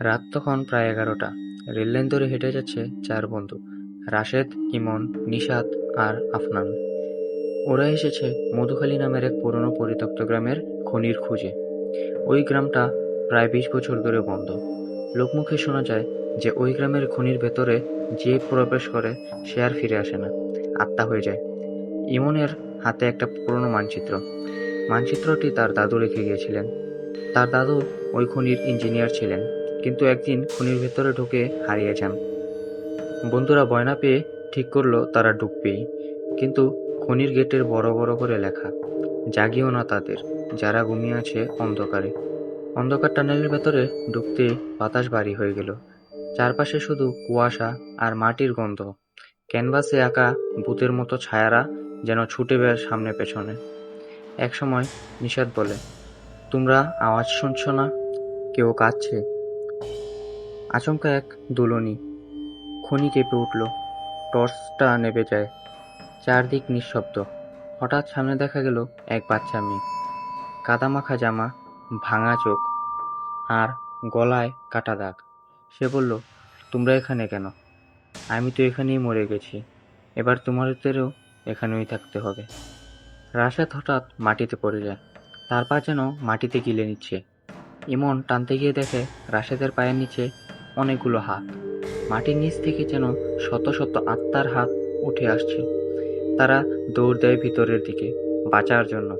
রাত তখন প্রায় এগারোটা। রেললাইন ধরে হেঁটে যাচ্ছে চার বন্ধু, রাশেদ, ইমন, নিশাত আর আফনান। ওরা এসেছে মধুখালী নামের এক পুরনো পরিত্যক্ত গ্রামের খনির খুঁজে। ওই গ্রামটা প্রায় বিশ বছর ধরে বন্ধ। লোকমুখে শোনা যায় যে ওই গ্রামের খনির ভেতরে যে প্রবেশ করে সে আর ফিরে আসে না, আত্মা হয়ে যায়। ইমনের হাতে একটা পুরনো মানচিত্র। মানচিত্রটি তার দাদু রেখে গিয়েছিলেন। তার দাদু ওই খনির ইঞ্জিনিয়ার ছিলেন। কিন্তু একদিন খনির ভেতরে ঢুকে হারিয়ে যান বন্ধুরা বয়না পেয়ে ঠিক করল তারা ডুববেই কিন্তু খনির গেটের বড় বড় করে লেখা, জাগিও না তাদের, যারা ঘুমিয়ে আছে অন্ধকারে। অন্ধকার টানেলের ভেতরে ঢুকতে বাতাস ভারী হয়ে গেল। চারপাশে শুধু কুয়াশা আর মাটির গন্ধ। ক্যানভাসে আঁকা ভূতের মতো ছায়ারা যেন ছুটে বের সামনে পেছনে। একসময় নিষাদ বলে, তোমরা আওয়াজ শুনছ না? কেউ কাঁদছে? আচমকা এক দুলনি। খনি কেঁপে উঠল। টর্চটা নেবে যায়। চারদিক নিঃশব্দ। হঠাৎ সামনে দেখা গেল এক বাচ্চা মেয়ে। কাদামাখা জামা, ভাঙা চোখ আর গলায় কাটা দাগ। সে বলল, তোমরা এখানে কেন? আমি তো এখানেই মরে গেছি। এবার তোমাদেরও এখানেই থাকতে হবে। রাশেদ হঠাৎ মাটিতে পড়ে যায়। তার পা যেন মাটিতে গিলে নিচ্ছে। ইমন টানতে গিয়ে দেখে রাশেদের পায়ের নিচে অনেকগুলো হাত। মাটির নিচ থেকে যেন শত শত আত্মার হাত উঠে আসছে। তারা দৌড় দেয় ভিতরের দিকে বাঁচার জন্য।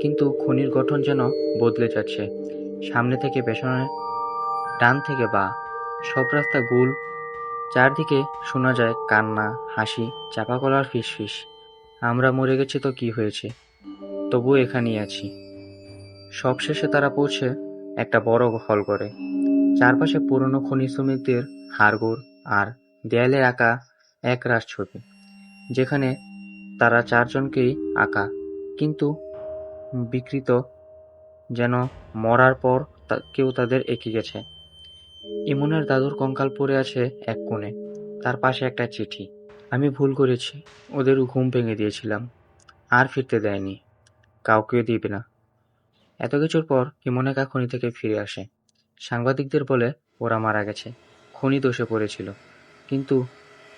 কিন্তু খনির গঠন যেন বদলে যাচ্ছে। সামনে থেকে পেছনে, ডান থেকে বা, সব রাস্তা গুল। চারদিকে শোনা যায় কান্না, হাসি, চাপা কলার ফিসফিস। আমরা মরে গেছি তো কি হয়েছে? তবু এখানেই আছি। সবশেষে তারা পৌঁছে একটা বড় হল করে চারপাশে পুরনো খনি শ্রমিকদের হাড়গোড় আর দেয়ালে আঁকা এক রাস ছবি, যেখানে তারা চারজনকেই আঁকা, কিন্তু বিকৃত যেন মরার পর কেউ তাদের এঁকে গেছে। ইমনের দাদুর কঙ্কাল পড়ে আছে এক কোণে, তার পাশে একটা চিঠি। আমি ভুল করেছি, ওদের ঘুম ভেঙে দিয়েছিলাম, আর ফিরতে দেয়নি, কাউকে দিবে না। এত কিছুর পর ইমনেকা খনি থেকে ফিরে আসে। সাংবাদিকদের বলে, ওরা মারা গেছে। খনি দোষে পড়েছিল। কিন্তু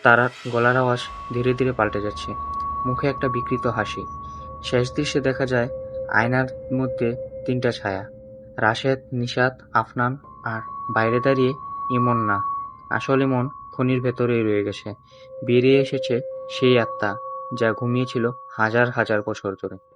তার গলার আওয়াজ ধীরে ধীরে পাল্টে যাচ্ছে। মুখে একটা বিকৃত হাসি। শেষ দৃশ্যে দেখা যায়, আয়নার মধ্যে তিনটা ছায়া। রাশেদ, নিশাত, আফনান আর বাইরে দাঁড়িয়ে ইমন না। আসল ইমন খনির ভেতরেই রয়ে গেছে। বেরিয়ে এসেছে সেই আত্মা, যা ঘুমিয়েছিল হাজার হাজার বছর ধরে।